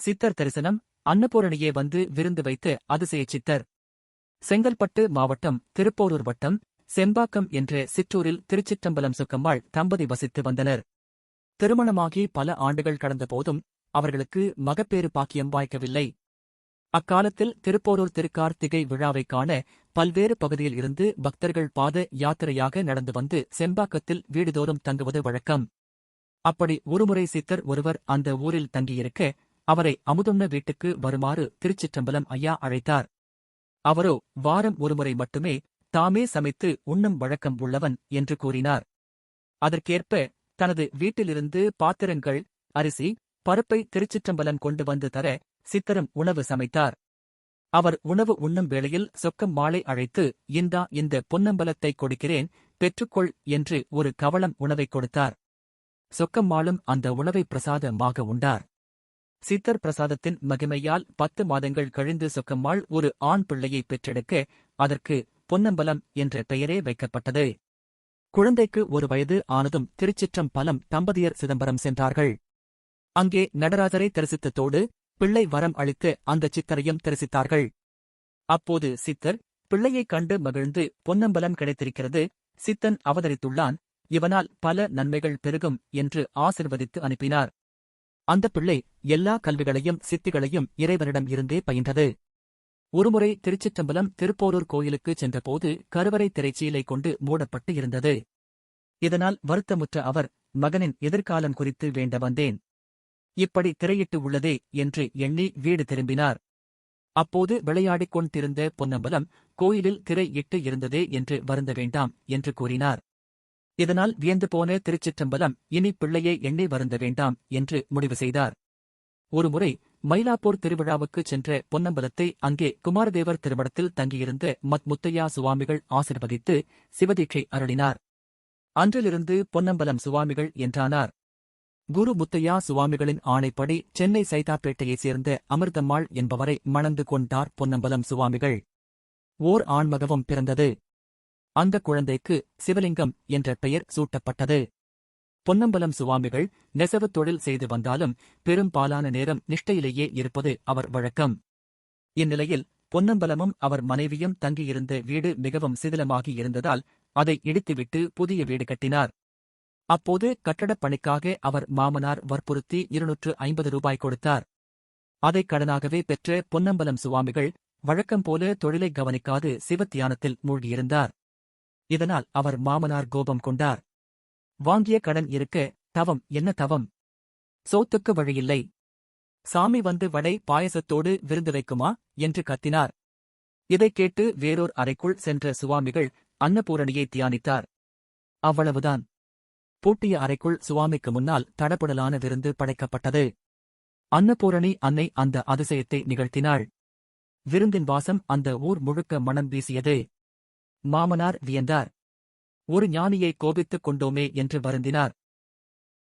சித்தர் தரிசனம் அன்னபூரணியே வந்து விருந்து வைத்து அதிசய சித்தர். செங்கல்பட்டு மாவட்டம் திருப்போரூர் வட்டம் செம்பாக்கம் என்ற சிற்றூரில் திருச்சிற்றம்பலம் சுக்கம்மாள் தம்பதி வசித்து வந்தனர். திருமணமாகி பல ஆண்டுகள் கடந்த போதும் அவர்களுக்கு மகப்பேறு பாக்கியம் வாய்க்கவில்லை. அக்காலத்தில் திருப்போரூர் திருக்கார்த்திகை விழாவைக் காண பல்வேறு பகுதியில் இருந்து பக்தர்கள் பாத யாத்திரையாக நடந்து வந்து செம்பாக்கத்தில் வீடுதோறும் தங்குவது வழக்கம். அப்படி ஒருமுறை சித்தர் ஒருவர் அந்த ஊரில் தங்கியிருக்க அவரை அமுதுண்ண வீட்டுக்கு வருமாறு திருச்சிற்றம்பலம் ஐயா அழைத்தார். அவரோ வாரம் ஒருமுறை மட்டுமே தாமே சமைத்து உண்ணும் வழக்கம் உள்ளவன் என்று கூறினார். அதற்கேற்ப தனது வீட்டிலிருந்து பாத்திரங்கள் அரிசி பருப்பை திருச்சிற்றம்பலம் கொண்டு வந்து தர சித்தரும் உணவு சமைத்தார். அவர் உணவு உண்ணும் வேளையில் சொக்கம் மாலை அழைத்து இந்தா இந்த பொன்னம்பலத்தை கொடுக்கிறேன் பெற்றுக்கொள் என்று ஒரு கவளம் உணவைக் கொடுத்தார். சொக்கம்மாளும் அந்த உணவை பிரசாதமாக உண்டார். சித்தர் பிரசாதத்தின் மகிமையால் பத்து மாதங்கள் கழிந்து சொக்கம்மாள் ஒரு ஆண் பிள்ளையை பெற்றெடுக்க அதற்கு பொன்னம்பலம் என்ற பெயரே வைக்கப்பட்டது. குழந்தைக்கு ஒரு வயது ஆனதும் திருச்சிற்றம் பலம் தம்பதியர் சிதம்பரம் சென்றார்கள். அங்கே நடராஜரை தரிசித்ததோடு பிள்ளை வரம் அளித்து அந்த சித்தரையும் தரிசித்தார்கள். அப்போது சித்தர் பிள்ளையைக் கண்டு மகிழ்ந்து பொன்னம்பலம் கிடைத்திருக்கிறது சித்தன் அவதரித்துள்ளான் இவனால் பல நன்மைகள் பெருகும் என்று ஆசிர்வதித்து அனுப்பினார். அந்த பிள்ளை எல்லா கல்விகளையும் சித்திகளையும் இறைவனிடம் இருந்தே பயின்றது. ஒருமுறை திருச்சிற்றம்பலம் திருப்போரூர் கோயிலுக்கு சென்றபோது கருவறை திரைச்சீலை கொண்டு மூடப்பட்டு இருந்தது. இதனால் வருத்தமுற்ற அவர் மகனின் எதிர்காலம் குறித்து வேண்ட வந்தேன். இப்படி திரையிட்டு உள்ளதே என்று எண்ணி வீடு திரும்பினார். அப்போது விளையாடிக் கொண்டிருந்த பொன்னம்பலம் கோயிலில் திரை இட்டு இருந்ததே என்று வருந்த வேண்டாம் என்று கூறினார். இதனால் வியந்து போன திருச்சிற்றம்பலம் இனி பிள்ளையை எண்ணி வருந்த வேண்டாம் என்று முடிவு செய்தார். ஒருமுறை மயிலாப்பூர் திருவிழாவுக்குச் சென்ற பொன்னம்பலத்தை அங்கே குமாரதேவர் திருமணத்தில் தங்கியிருந்த மத் முத்தையா சுவாமிகள் ஆசிர்வதித்து சிவதீட்சை அருளினார். அன்றிலிருந்து பொன்னம்பலம் சுவாமிகள் என்றானார். குரு முத்தையா சுவாமிகளின் ஆணைப்படி சென்னை சைதாப்பேட்டையைச் சேர்ந்த அமிர்தம்மாள் என்பவரை மணந்து கொண்டார் பொன்னம்பலம் சுவாமிகள். ஓர் ஆண்மகவும் பிறந்தது. அந்த குழந்தைக்கு சிவலிங்கம் என்ற பெயர் சூட்டப்பட்டது. பொன்னம்பலம் சுவாமிகள் நெசவுத் தொழில் செய்து வந்தாலும் பெரும்பாலான நேரம் நிஷ்டையிலேயே இருப்பது அவர் வழக்கம். இந்நிலையில் பொன்னம்பலமும் அவர் மனைவியும் தங்கியிருந்த வீடு மிகவும் சிதிலமாகி இருந்ததால் அதை இடித்துவிட்டு புதிய வீடு கட்டினார். அப்போது கட்டடப் பணிக்காக அவர் மாமனார் வற்புறுத்தி இருநூற்று ஐம்பது ரூபாய் கொடுத்தார். அதை கடனாகவே பெற்ற பொன்னம்பலம் சுவாமிகள் வழக்கம் போல தொழிலை கவனிக்காது சிவத்தியானத்தில் மூழ்கியிருந்தார். இதனால் அவர் மாமனார் கோபம் கொண்டார். வாங்கிய கடன் இருக்க தவம் என்ன தவம்? சோத்துக்கு வழியில்லை. சாமி வந்து வடை பாயசத்தோடு விருந்து வைக்குமா? என்று கத்தினார். இதைக் கேட்டு வேறோர் அறைக்குள் சென்ற சுவாமிகள் அன்னபூரணியை தியானித்தார். அவ்வளவுதான். பூட்டிய அறைக்குள் சுவாமிக்கு முன்னால் தடபுடலான விருந்து படைக்கப்பட்டது. அன்னபூரணி அன்னை அந்த அதிசயத்தை நிகழ்த்தினாள். விருந்தின் வாசம் அந்த ஊர் முழுக்க மணம் வீசியது. மாமனார் வியந்தார். ஒரு ஞானியை கோபித்துக் கொண்டோமே என்று வருந்தினார்.